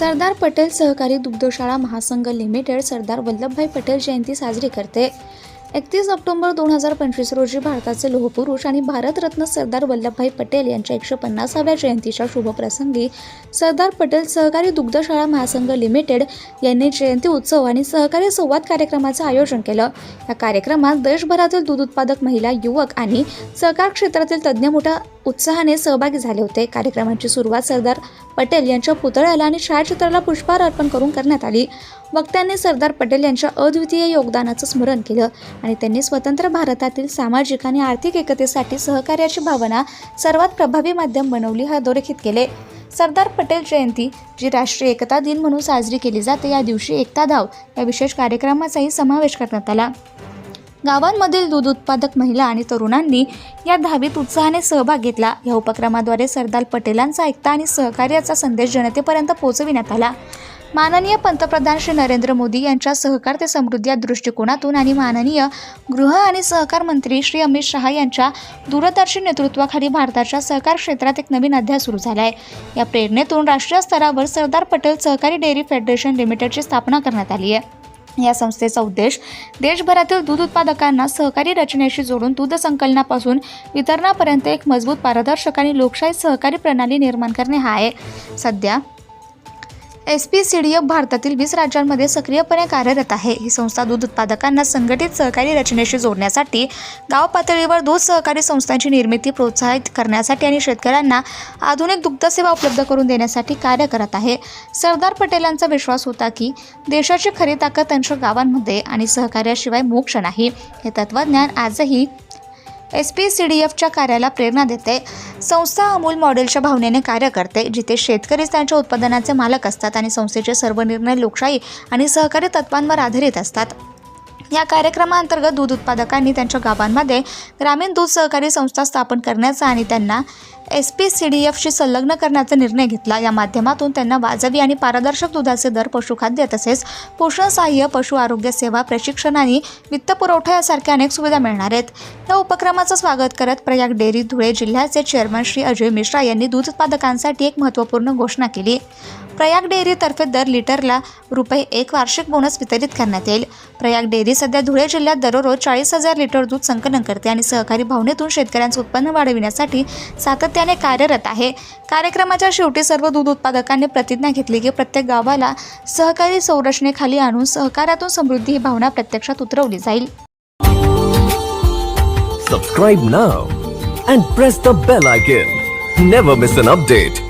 सरदार पटेल सहकारी दुग्धशाळा महासंघ लिमिटेड सरदार वल्लभभाई पटेल जयंती साजरी करते. एकतीस ऑक्टोबर दोन हजार पंचवीस रोजी भारताचे लोहपुरुष आणि भारतरत्न सरदार वल्लभभाई पटेल यांच्या एकशे पन्नासाव्या जयंतीच्या शुभप्रसंगी सरदार पटेल सहकारी दुग्धशाळा महासंघ लिमिटेड यांनी जयंती उत्सव आणि सहकारी संवाद कार्यक्रमाचं आयोजन केलं. या कार्यक्रमात देशभरातील दूध उत्पादक महिला युवक आणि सहकार क्षेत्रातील तज्ज्ञ मोठ्या उत्साहाने सहभागी झाले होते. कार्यक्रमाची सुरुवात सरदार पटेल यांच्या पुतळ्याला आणि छायाचित्राला पुष्पहार अर्पण करून करण्यात आली. वक्त्यांनी सरदार पटेल यांच्या अद्वितीय योगदानाचं स्मरण केलं. आणि त्यांनी स्वतंत्र भारतातील सामाजिक आणि आर्थिक एकतेसाठी सहकार्याची भावना सर्वात प्रभावी माध्यम बनवली हे अधोरेखित केले. सरदार पटेल जयंती जी राष्ट्रीय एकता दिन म्हणून साजरी केली जाते या दिवशी एकता धाव या विशेष कार्यक्रमाचाही समावेश करण्यात आला. गावांमधील दूध उत्पादक महिला आणि तरुणांनी या धावीत उत्साहाने सहभाग घेतला. या उपक्रमाद्वारे सरदार पटेलांचा एकता आणि सहकार्याचा संदेश जनतेपर्यंत पोहोचविण्यात आला. माननीय पंतप्रधान श्री नरेंद्र मोदी यांच्या सहकार ते समृद्धी या दृष्टिकोनातून आणि माननीय गृह आणि सहकार मंत्री श्री अमित शहा यांच्या दूरदर्शी नेतृत्वाखाली भारताच्या सहकार क्षेत्रात एक नवीन अध्याय सुरू झाला आहे. या प्रेरणेतून राष्ट्रीय स्तरावर सरदार पटेल सहकारी डेअरी फेडरेशन लिमिटेडची स्थापना करण्यात आली आहे. या संस्थेचा उद्देश देशभरातील दूध उत्पादकांना सहकारी रचनेशी जोडून दूध संकलनापासून वितरणापर्यंत एक मजबूत पारदर्शक आणि लोकशाही सहकारी प्रणाली निर्माण करणे हा आहे. सध्या S P C D F भारतातील वीस राज्यांमध्ये सक्रियपणे कार्यरत आहे. ही संस्था दूध उत्पादकांना संघटित सहकारी रचनेशी जोडण्यासाठी गाव पातळीवर दूध सहकारी संस्थांची निर्मिती प्रोत्साहित करण्यासाठी आणि शेतकऱ्यांना आधुनिक दुग्धसेवा उपलब्ध करून देण्यासाठी कार्य करत आहे. सरदार पटेलांचा विश्वास होता की देशाची खरी ताकद त्यांच्या गावांमध्ये आणि सहकार्याशिवाय मोक्ष नाही. हे तत्त्वज्ञान आजही एस पी सी डी एफच्या कार्याला प्रेरणा देते. संस्था अमूल मॉडेलच्या भावनेने कार्य करते जिथे शेतकरीच त्यांच्या उत्पादनाचे मालक असतात आणि संस्थेचे सर्व निर्णय लोकशाही आणि सहकारी तत्वांवर आधारित असतात. या कार्यक्रमाअंतर्गत दूध उत्पादकांनी त्यांच्या गावांमध्ये ग्रामीण दूध सहकारी संस्था स्थापन करण्याचा आणि त्यांना एस पी सी डी एफशी संलग्न करण्याचा निर्णय घेतला. या माध्यमातून त्यांना वाजवी आणि पारदर्शक दुधाचे दर पशुखाद्य तसेच पोषण सहाय्य पशु आरोग्य सेवा प्रशिक्षण आणि वित्तपुरवठा यासारख्या अनेक सुविधा मिळणार आहेत. या उपक्रमाचं स्वागत करत प्रयाग डेअरी धुळे जिल्ह्याचे चेअरमन श्री अजय मिश्रा यांनी दूध उत्पादकांसाठी एक महत्त्वपूर्ण घोषणा केली. प्रयाग डेअरीतर्फे दर लिटरला रुपये एक वार्षिक बोनस वितरित करण्यात येईल. प्रयाग डेअरी सध्या धुळे जिल्ह्यात दररोज चाळीस हजार लिटर दूध संकलन करते आणि सहकारी भावनेतून शेतकऱ्यांचं उत्पन्न वाढविण्यासाठी सातत्याने कार्यरत आहे. कार्यक्रमाच्या शेवटी सर्व दूध उत्पादकांनी प्रतिज्ञा घेतली की प्रत्येक गावाला सहकारी संरचनेखाली आणून सहकार्यातून समृद्धी ही भावना प्रत्यक्षात उतरवली जाईल. Subscribe now and press the bell icon never miss an update